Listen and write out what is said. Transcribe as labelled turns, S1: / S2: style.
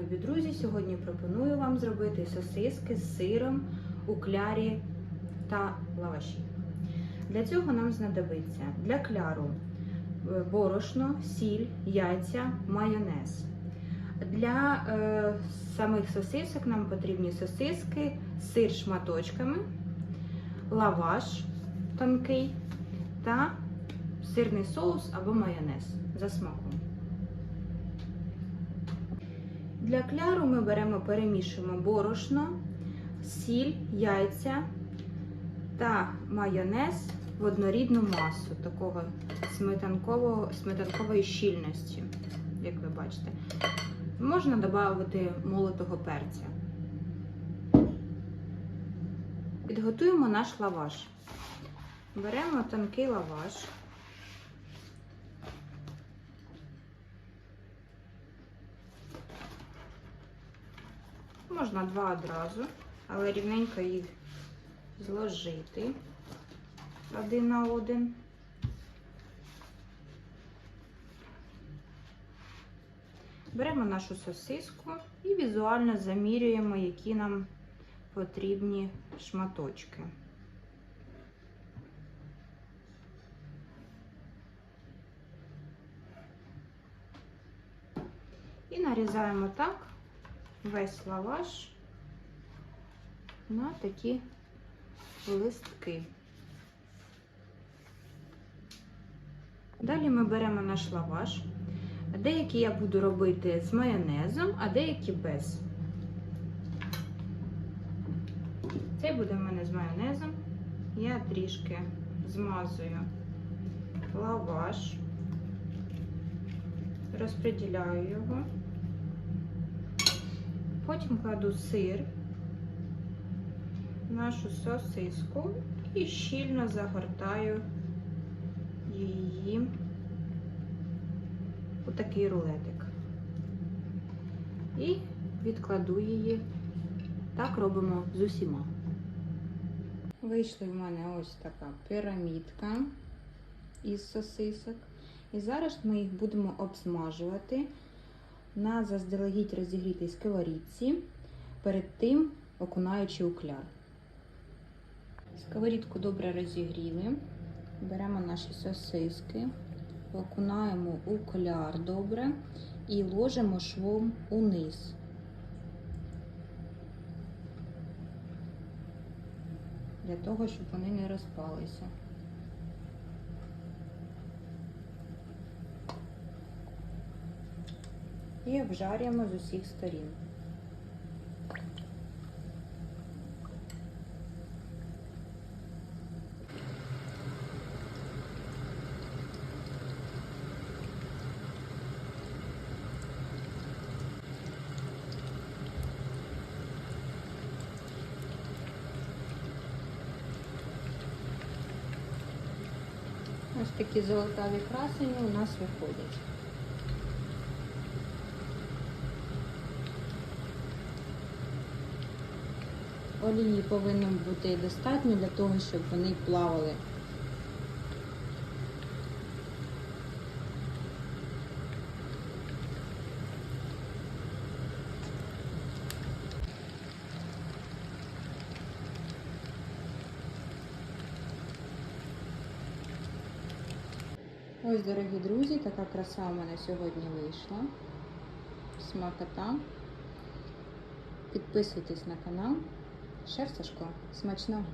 S1: Любі друзі, сьогодні пропоную вам зробити сосиски з сиром у клярі та лаваші. Для цього нам знадобиться для кляру е, борошно, сіль, яйця, майонез. Для е, самих сосисок нам потрібні сосиски, сир шматочками, лаваш тонкий та сирний соус або майонез за смаком. Для кляру ми беремо, перемішуємо борошно, сіль, яйця та майонез в однорідну масу такого сметанкового, сметанкової щільності, як ви бачите. Можна додати молотого перця. Підготуємо наш лаваш. Беремо тонкий лаваш. Можна два одразу, але рівненько їх зложити один на один. Беремо нашу сосиску і візуально замірюємо, які нам потрібні шматочки. І нарізаємо так весь лаваш на такі листки. Далі ми беремо наш лаваш. Деякі я буду робити з майонезом, а деякі без. Цей буде в мене з майонезом. Я трішки змазую лаваш, розподіляю його. Потім кладу сир, нашу сосиску і щільно загортаю її у такий рулетик. І відкладу її. Так робимо з усіма. Вийшла в мене ось така пірамідка із сосисок. І зараз ми їх будемо обсмажувати на заздалегідь розігрітій сковорідці, перед тим окунаючи у кляр. Сковорідку добре розігріли. Беремо наші сосиски, окунаємо у добре і ложимо швом униз. Для того, щоб вони не розпалися. І обжарюємо з усіх сторін. Ось такі золотаві красені у нас виходять. Олії повинно бути достатньо для того, щоб вони плавали. Ось, дорогі друзі, така краса у мене сьогодні вийшла. Смакота. Підписуйтесь на канал. Шеф Сашко, смачного!